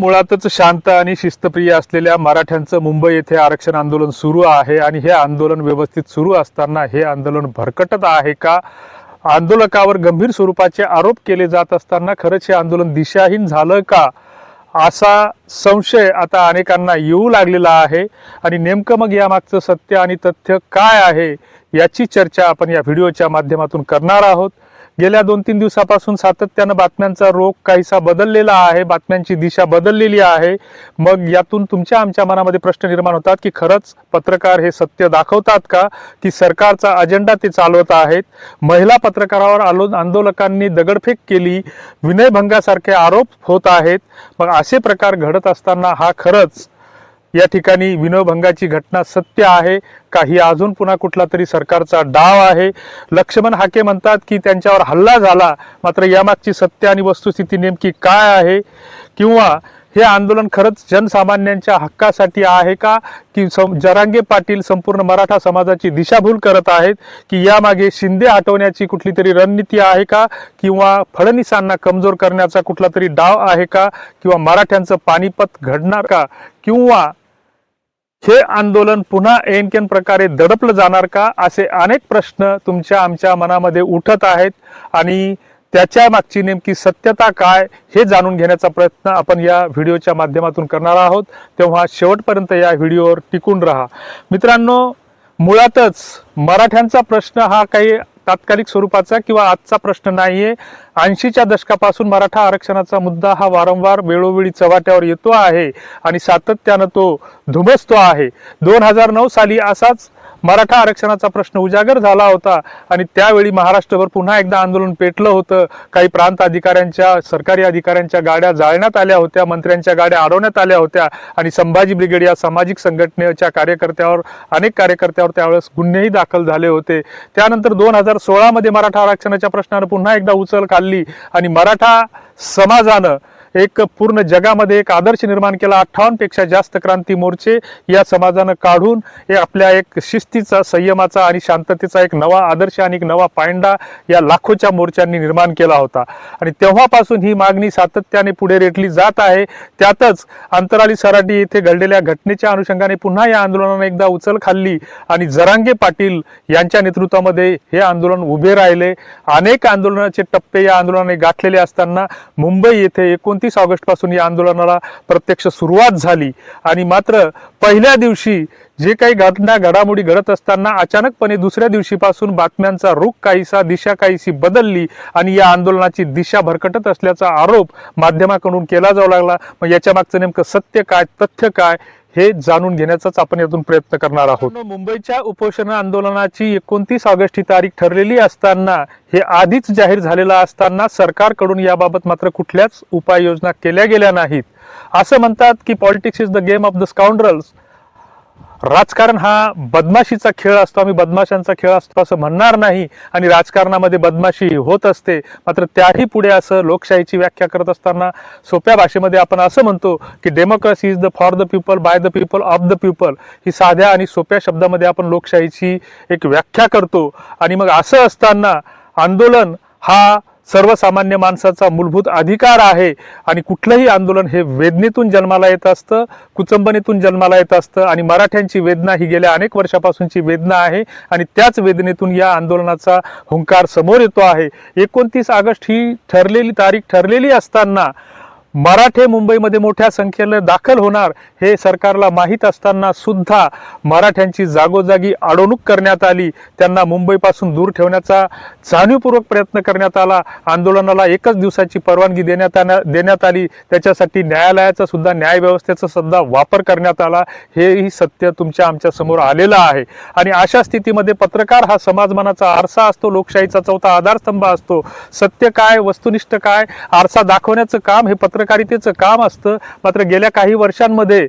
मुळातच शांत आणि शिस्तप्रिय असलेल्या मराठ्यांचं मुंबई येथे आरक्षण आंदोलन सुरू आहे आणि हे आंदोलन व्यवस्थित सुरू असताना हे आंदोलन भरकटत आहे का? आंदोलकावर गंभीर स्वरूपाचे आरोप केले जात असताना खरंच हे आंदोलन दिशाहीन झालं का? असा संशय आता अनेकांना येऊ लागलेला आहे आणि नेमकं मग यामागचं सत्य आणि तथ्य काय आहे याची चर्चा आपण या व्हिडिओच्या माध्यमातून करणार आहोत. गेल्या दोन तीन दिवसापासून सातत्यानं बातम्यांचा रोग काहीसा बदललेला आहे बातम्यांची दिशा बदललेली आहे. मग यातून तुमच्या आमच्या मनामध्ये प्रश्न निर्माण होतात की खरंच पत्रकार हे सत्य दाखवतात का? की सरकारचा अजेंडा ते चालवत आहेत. महिला पत्रकारावर आलो आंदोलकांनी दगडफेक केली विनयभंगासारखे आरोप होत आहेत. मग असे प्रकार घडत असताना हा खरंच या ठिकाणी विनोभंगाची घटना सत्य आहे. काही अजून पुन्हा कुठला तरी सरकारचा डाव आहे. लक्ष्मण हाके म्हणतात की त्यांच्यावर हल्ला झाला. मात्र यामागची सत्य आणि वस्तुस्थिती नेमकी काय आहे? किंवा हे आंदोलन खरंच जनसामान्यांच्या हक्कासाठी आहे का? की सं- जरांगे पाटील संपूर्ण मराठा समाजाची दिशाभूल करत आहेत? की यामागे शिंदे हटवण्याची कुठली तरी रणनीती आहे का? किंवा फडणवीसांना कमजोर करण्याचा कुठला तरी डाव आहे का? किंवा मराठ्यांचं पानिपत घडणार का? किंवा हे आंदोलन पुन्हा एनकेन प्रकारे दडपलं जाणार का? असे अनेक प्रश्न तुमच्या आमच्या मनामध्ये उठत आहेत आणि त्याच्या मागची नेमकी सत्यता काय हे जाणून घेण्याचा प्रयत्न आपण या व्हिडिओच्या माध्यमातून करणार आहोत. तेव्हा शेवटपर्यंत या व्हिडिओवर टिकून राहा. मित्रांनो मुळातच मराठ्यांचा प्रश्न हा काही तात्कालिक स्वरूपाचा किंवा आजचा प्रश्न नाहीये. ऐंशीच्या दशकापासून मराठा आरक्षणाचा मुद्दा हा वारंवार वेळोवेळी चव्हाट्यावर येतो आहे आणि सातत्यानं तो धुमसतो आहे. दोन हजार नऊ साली असाच मराठा आरक्षणाचा प्रश्न उजागर झाला होता आणि त्यावेळी महाराष्ट्रभर पुन्हा एकदा आंदोलन पेटलं होतं. काही प्रांत अधिकाऱ्यांच्या सरकारी अधिकाऱ्यांच्या गाड्या जाळण्यात आल्या होत्या मंत्र्यांच्या गाड्या अडवण्यात आल्या होत्या आणि संभाजी ब्रिगेड या सामाजिक संघटनेच्या कार्यकर्त्यावर अनेक कार्यकर्त्यावर त्यावेळेस गुन्हेही दाखल झाले होते. त्यानंतर दोन हजार सोळामध्ये मराठा आरक्षणाच्या प्रश्नानं पुन्हा एकदा उचल खाल्ली आणि मराठा समाजानं एक पूर्ण जगामध्ये एक आदर्श निर्माण केला. अठ्ठावन्नपेक्षा जास्त क्रांती मोर्चे या समाजानं काढून हे आपल्या एक शिस्तीचा संयमाचा आणि शांततेचा एक नवा आदर्श आणि एक नवा पायंडा या लाखोच्या मोर्चांनी निर्माण केला होता. आणि तेव्हापासून ही मागणी सातत्याने पुढे रेटली जात आहे. त्यातच अंतराळी सराटी येथे घडलेल्या घटनेच्या अनुषंगाने पुन्हा या आंदोलनाने एकदा उचल खाल्ली आणि जरांगे पाटील यांच्या नेतृत्वामध्ये हे आंदोलन उभे राहिले. अनेक आंदोलनाचे टप्पे या आंदोलनाने गाठलेले असताना मुंबई येथे एकूण एकोणतीस ऑगस्टपासून या आंदोलनाला प्रत्यक्ष सुरुवात झाली. आणि मात्र पहिल्या दिवशी जे काही घटना घडामोडी घडत असताना अचानकपणे दुसऱ्या दिवशीपासून बातम्यांचा रुख काहीसा दिशा काहीशी बदलली आणि या आंदोलनाची दिशा भरकटत असल्याचा आरोप माध्यमाकडून केला जाऊ लागला. मग याच्या मागचं नेमकं सत्य काय तथ्य काय हे जाणून घेण्याचाच आपण यातून प्रयत्न करणार आहोत. मुंबईच्या उपोषण आंदोलनाची एकोणतीस ऑगस्ट ही तारीख ठरलेली असताना हे आधीच जाहीर झालेलं असताना सरकारकडून याबाबत मात्र कुठल्याच उपाययोजना केल्या गेल्या नाहीत. असं म्हणतात की politics is the game of the scoundrels राजकारण हा बदमाशीचा खेळ असतो. आम्ही बदमाशांचा खेळ असतो असं म्हणणार नाही. आणि राजकारणामध्ये बदमाशी होत असते. मात्र त्याही पुढे असं लोकशाहीची व्याख्या करत असताना सोप्या भाषेमध्ये आपण असं म्हणतो की democracy is the for the people by the people of the people ही साध्या आणि सोप्या शब्दामध्ये आपण लोकशाहीची एक व्याख्या करतो. आणि मग असं असताना आंदोलन हा सर्वसामान्य माणसाचा मूलभूत अधिकार आहे. आणि कुठलंही आंदोलन हे वेदनेतून जन्माला येत असतं कुचंबनेतून जन्माला येत असतं. आणि मराठ्यांची वेदना ही गेल्या अनेक वर्षापासूनची वेदना आहे. आणि त्याच वेदनेतून या आंदोलनाचा हुंकार समोर येतो आहे. एकोणतीस ऑगस्ट ही ठरलेली तारीख ठरलेली असताना मराठे मुंबईमध्ये मोठ्या संख्येने दाखल होणार हे सरकारला माहीत असताना सुद्धा मराठ्यांची जागोजागी अडवणूक करण्यात आली. त्यांना मुंबईपासून दूर ठेवण्याचा जाणीवपूर्वक प्रयत्न करण्यात आला. आंदोलनाला एकच दिवसाची परवानगी देण्यात आल्या- देण्यात आली. त्याच्यासाठी न्यायालयाचा सुद्धा न्याय व्यवस्थेचा सुद्धा वापर करण्यात आला. हेही सत्य तुमच्या आमच्यासमोर आलेलं आहे. आणि अशा स्थितीमध्ये पत्रकार हा समाजमानाचा आरसा असतो लोकशाहीचा चौथा आधारस्तंभ असतो. सत्य काय वस्तुनिष्ठ काय आरसा दाखवण्याचं काम हे पत्र पत्रकारितेचं काम असतं. मात्र गेल्या काही वर्षांमध्ये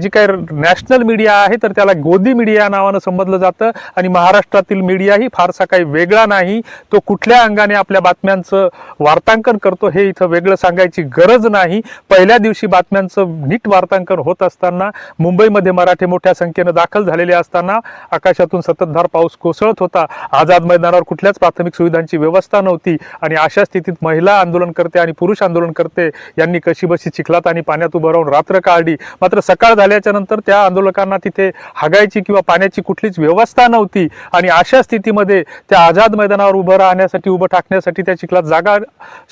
जी काही नॅशनल मीडिया आहे तर त्याला गोदी मीडिया या नावानं संबोधलं जातं. आणि महाराष्ट्रातील मीडियाही फारसा काही वेगळा नाही. तो कुठल्या अंगाने आपल्या बातम्यांचं वार्तांकन करतो हे इथं वेगळं सांगायची गरज नाही. पहिल्या दिवशी बातम्यांचं नीट वार्तांकन होत असताना मुंबईमध्ये मराठे मोठ्या संख्येनं दाखल झालेले असताना आकाशातून सततधार पाऊस कोसळत होता. आझाद मैदानावर कुठल्याच प्राथमिक सुविधांची व्यवस्था नव्हती. आणि अशा स्थितीत महिला आंदोलन करते आणि पुरुष आंदोलन करते यांनी त्यांनी कशी बशी चिखलात आणि पाण्यात उभं राहून रात्र काढली? मात्र सकाळ झाल्याच्यानंतर त्या आंदोलकांना तिथे हागायची किंवा पाण्याची कुठलीच व्यवस्था नव्हती. आणि अशा स्थितीमध्ये त्या आझाद मैदानावर उभं राहण्यासाठी उभं टाकण्यासाठी त्या चिखलात जागा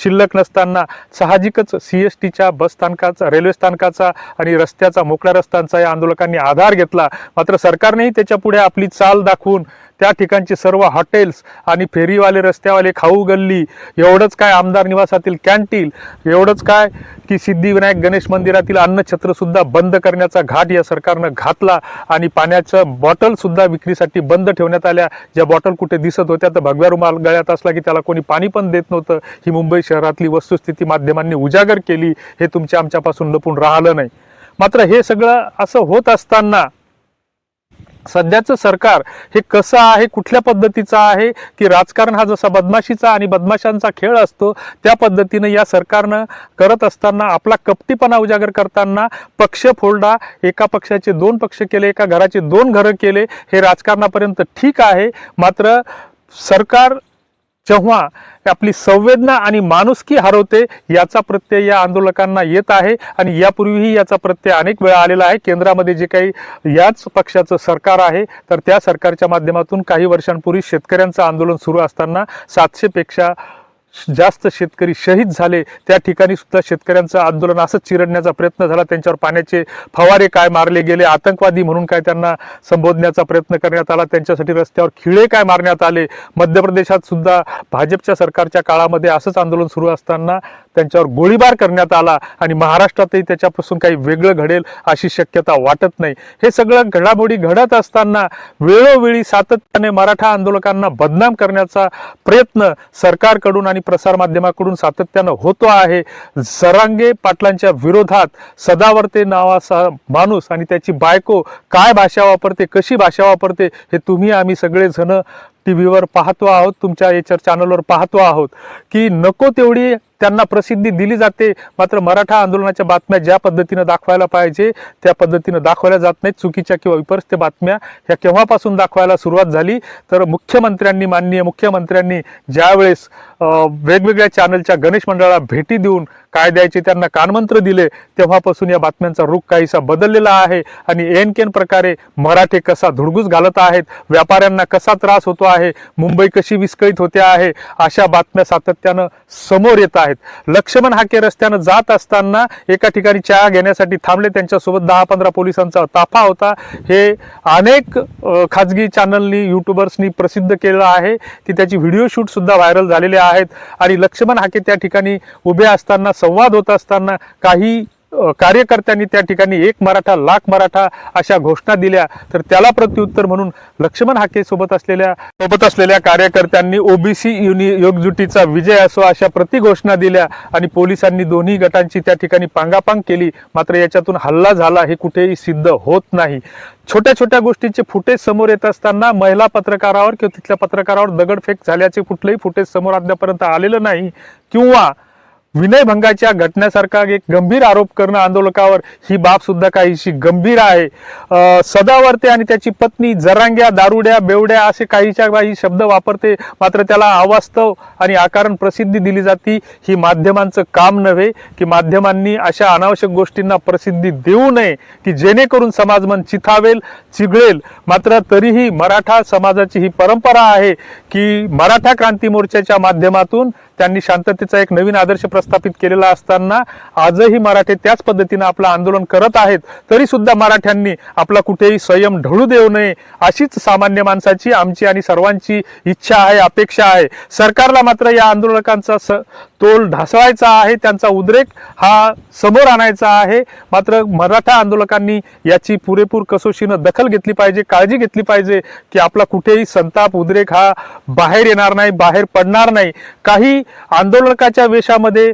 शिल्लक नसताना साहजिकच सी एस टीच्या बस स्थानकाचा रेल्वे स्थानकाचा आणि रस्त्याचा मोकळ्या रस्त्यांचा या आंदोलकांनी आधार घेतला. मात्र सरकारनेही त्याच्या पुढे आपली चाल दाखवून त्या ठिकाणची सर्व हॉटेल्स आणि फेरीवाले रस्त्यावाले खाऊ गल्ली एवढंच काय आमदार निवासातील कॅन्टीन एवढंच काय की सिद्धिविनायक गणेश मंदिरातील अन्नछत्रसुद्धा बंद करण्याचा घाट या सरकारनं घातला आणि पाण्याचं बॉटलसुद्धा विक्रीसाठी बंद ठेवण्यात आल्या. ज्या बॉटल कुठे दिसत होत्या तर भगव्या रुमाल गळ्यात असला की त्याला कोणी पाणी पण देत नव्हतं. ही मुंबई शहरातली वस्तुस्थिती माध्यमांनी उजागर केली हे तुमच्या आमच्यापासून लपून राहिलं नाही. मात्र हे सगळं असं होत असताना सध्याचं सरकार हे कसं आहे कुठल्या पद्धतीचं आहे की राजकारण हा जसा बदमाशीचा आणि बदमाशांचा खेळ असतो त्या पद्धतीनं या सरकारनं करत असताना आपला कपटीपणा उजागर करताना पक्ष फोडला एका पक्षाचे दोन पक्ष केले एका घराचे दोन घरं केले हे राजकारणापर्यंत ठीक आहे. मात्र सरकार जेव्हा आपली संवेदना आणि माणुसकी हरवते याचा प्रत्यय या आंदोलकांना येत आहे आणि यापूर्वीही याचा प्रत्यय अनेक वेळा आलेला आहे. केंद्रामध्ये जे काही याच पक्षाचं सरकार आहे तर त्या सरकारच्या माध्यमातून काही वर्षांपूर्वी शेतकऱ्यांचं आंदोलन सुरू असताना सातशेपेक्षा जास्त शेतकरी शहीद झाले त्या ठिकाणी सुद्धा शेतकऱ्यांचं आंदोलन असंच चिरडण्याचा प्रयत्न झाला. त्यांच्यावर पाण्याचे फवारे काय मारले गेले आतंकवादी म्हणून काय त्यांना संबोधण्याचा प्रयत्न करण्यात आला त्यांच्यासाठी रस्त्यावर खिळे काय मारण्यात आले? मध्य प्रदेशात सुद्धा भाजपच्या सरकारच्या काळामध्ये असंच आंदोलन सुरू असताना त्यांच्यावर गोळीबार करण्यात आला आणि महाराष्ट्रातही त्याच्यापासून काही वेगळं घडेल अशी शक्यता वाटत नाही. हे सगळं घडामोडी घडत असताना वेळोवेळी सातत्याने मराठा आंदोलकांना बदनाम करण्याचा प्रयत्न सरकारकडून आणि प्रसारमाध्यमाकडून सातत्यानं होतो आहे. सरांगे पाटलांच्या विरोधात सदावर्ते नावाचा माणूस आणि त्याची बायको काय भाषा वापरते कशी भाषा वापरते हे तुम्ही आम्ही सगळेजण टी व्हीवर पाहतो आहोत तुमच्या याच्या चॅनलवर पाहतो आहोत. की नको तेवढी त्यांना प्रसिद्धी दिली जाते. मात्र मराठा आंदोलनाच्या बातम्या ज्या पद्धतीनं दाखवायला पाहिजे त्या पद्धतीनं दाखवल्या जात नाहीत. चुकीच्या किंवा विपरीत बातम्या ह्या केव्हापासून दाखवायला सुरुवात झाली? तर मुख्यमंत्र्यांनी माननीय मुख्यमंत्र्यांनी ज्यावेळेस वेगवेगळ्या चॅनलच्या गणेश मंडळाला भेटी देऊन काय द्यायचे त्यांना कानमंत्र दिले तेव्हापासून या बातम्यांचा रुख काहीसा बदललेला आहे. आणि एन केन प्रकारे मराठे कसा धुडगूस घालत आहेत व्यापाऱ्यांना कसा त्रास होतो आहे मुंबई कशी विस्कळीत होते आहे अशा बातम्या सातत्यानं समोर येत आहेत. लक्ष्मण हाके रस्त्यानं जात असताना एका ठिकाणी चहा घेण्यासाठी थांबले. त्यांच्यासोबत दहा पंधरा पोलिसांचा ताफा होता. हे अनेक खाजगी चॅनलनी युट्यूबर्सनी प्रसिद्ध केलं आहे. की त्याची व्हिडिओ शूटसुद्धा व्हायरल झालेले आहेत. आणि लक्ष्मण हाके त्या ठिकाणी उभे असताना संवाद होत असताना काही कार्यकर्त्यांनी त्या ठिकाणी एक मराठा लाख मराठा अशा घोषणा दिल्या. तर त्याला प्रत्युत्तर म्हणून लक्ष्मण हाके सोबत असलेल्या सोबत असलेल्या कार्यकर्त्यांनी ओबीसी युनि योगजुटीचा विजय असो अशा प्रतिघोषणा दिल्या आणि पोलिसांनी दोन्ही गटांची त्या ठिकाणी पांगापांग केली. मात्र याच्यातून हल्ला झाला हे कुठेही सिद्ध होत नाही. छोट्या छोट्या गोष्टींचे फुटेज समोर येत असताना महिला पत्रकारावर किंवा तिथल्या पत्रकारावर दगडफेक झाल्याचे कुठलंही फुटेज समोर अद्यापर्यंत आलेलं नाही. किंवा विनयभंगाच्या घटनेसारखा एक गंभीर आरोप करणं आंदोलकावर ही बाब सुद्धा काहीशी गंभीर आहे. सदावर्ते आणि त्याची पत्नी जरांग्या दारुड्या बेवड्या असे काहीच्या काही शब्द वापरते. मात्र त्याला अवास्तव आणि आकारण प्रसिद्धी दिली जाती ही माध्यमांचं काम नव्हे की माध्यमांनी अशा अनावश्यक गोष्टींना प्रसिद्धी देऊ नये की जेणेकरून समाजमन चिथावेल चिघळेल. मात्र तरीही मराठा समाजाची ही परंपरा आहे की मराठा क्रांती मोर्चाच्या माध्यमातून त्यांनी शांततेचा एक नवीन आदर्श प्रस्थापित केलेला असताना आजही मराठे त्याच पद्धतीनं आपलं आंदोलन करत आहेत तरी सुद्धा मराठ्यांनी आपला कुठेही संयम ढळू देऊ नये अशीच सामान्य माणसाची आमची आणि सर्वांची इच्छा आहे अपेक्षा आहे. सरकारला मात्र या आंदोलकांचा स तोल ढासळायचा आहे त्यांचा उद्रेक हा समोर आणायचा आहे. मात्र मराठा आंदोलकांनी याची पुरेपूर कसोशीनं दखल घेतली पाहिजे काळजी घेतली पाहिजे की आपला कुठेही संताप उद्रेक हा बाहेर येणार नाही बाहेर पडणार नाही. काही आंदोलकाच्या वेशामध्ये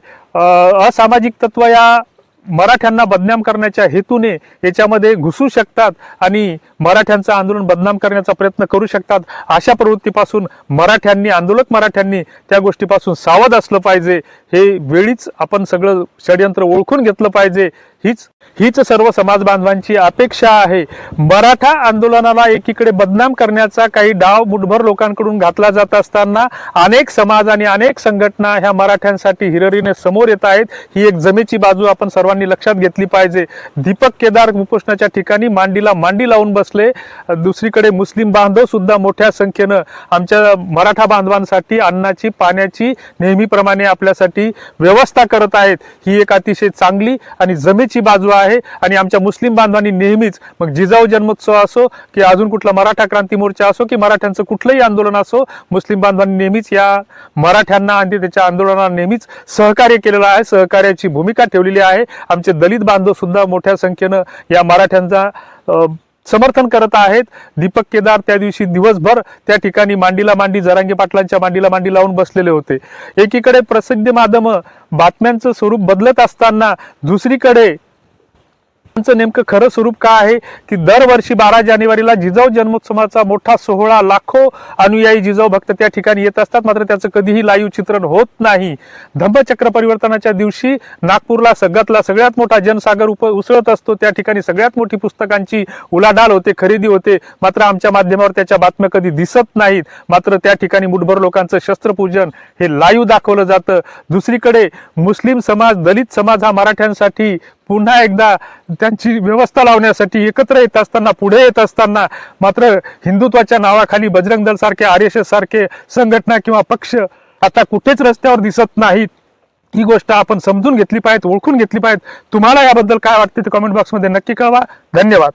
असामाजिक तत्व या मराठ्यांना बदनाम करण्याच्या हेतूने याच्यामध्ये घुसू शकतात आणि मराठ्यांचं आंदोलन बदनाम करण्याचा प्रयत्न करू शकतात. अशा प्रवृत्तीपासून मराठ्यांनी आंदोलक मराठ्यांनी त्या गोष्टीपासून सावध असलं पाहिजे. हे वेळीच आपण सगळं षडयंत्र ओळखून घेतलं पाहिजे. हीच हीच सर्व समाज बांधवांची अपेक्षा आहे. मराठा आंदोलनाला एकीकडे बदनाम करण्याचा काही डाव मुठभर लोकांकडून घातला जात असताना अनेक समाज आणि अनेक संघटना ह्या मराठ्यांसाठी हिररीने समोर येत आहेत. ही एक जमेची बाजू आपण सर्वांनी लक्षात घेतली पाहिजे. दीपक केदार उपोषणाच्या ठिकाणी मांडीला मांडी लावून बसले. दुसरीकडे मुस्लिम बांधव सुद्धा मोठ्या संख्येनं आमच्या मराठा बांधवांसाठी अन्नाची पाण्याची नेहमीप्रमाणे आपल्यासाठी व्यवस्था करत आहेत. ही एक अतिशय चांगली आणि जमेची बाजू आहे आणि आमच्या मुस्लिम बांधवांनी नेहमीच मग जिजाऊ जन्मोत्सव असो की अजून कुठला मराठा क्रांती मोर्चा असो की मराठ्यांचं कुठलंही आंदोलन असो मुस्लिम बांधवांनी नेहमीच या मराठ्यांना आणि त्याच्या आंदोलनाला नेहमीच सहकार्य केलेलं आहे सहकार्याची भूमिका ठेवलेली आहे. आमचे दलित बांधव सुद्धा मोठ्या संख्येनं या मराठ्यांचा समर्थन करत आहेत. दीपक केदार त्या दिवशी दिवसभर त्या ठिकाणी मांडीला मांडी जरांगे पाटलांच्या मांडीला मांडी लावून बसलेले होते. एकीकडे प्रसिद्धी माध्यम बातम्यांचं स्वरूप बदलत असताना दुसरीकडे नेमकं खरं स्वरूप काय आहे? की दरवर्षी बारा जानेवारीला जिजाऊ जन्मोत्सवाचा मोठा सोहळा लाखो अनुयायी जिजाऊ भक्त त्या ठिकाणी येत असतात. मात्र त्याचं कधीही लाईव्ह चित्रण होत नाही. धम्मचक्र परिवर्तनाच्या दिवशी नागपूरला सगळ्यातला सगळ्यात मोठा जनसागर उप उसळत असतो. त्या ठिकाणी सगळ्यात मोठी पुस्तकांची उलाढाल होते खरेदी होते. मात्र आमच्या माध्यमावर त्याच्या बातम्या कधी दिसत नाहीत. मात्र त्या ठिकाणी मुठभर लोकांचं शस्त्रपूजन हे लाईव्ह दाखवलं जातं. दुसरीकडे मुस्लिम समाज दलित समाज हा मराठ्यांसाठी पुन्हा एकदा त्यांची व्यवस्था लावण्यासाठी एकत्र येत असताना पुढे येत असताना मात्र हिंदुत्वाच्या नावाखाली बजरंग दल सारखे आर एस एस सारखे संघटना किंवा पक्ष आता कुठेच रस्त्यावर दिसत नाहीत. ही गोष्ट आपण समजून घेतली पाहिजे ओळखून घेतली पाहिजे तुम्हाला याबद्दल काय वाटते ते कमेंट बॉक्समध्ये नक्की कळवा. धन्यवाद.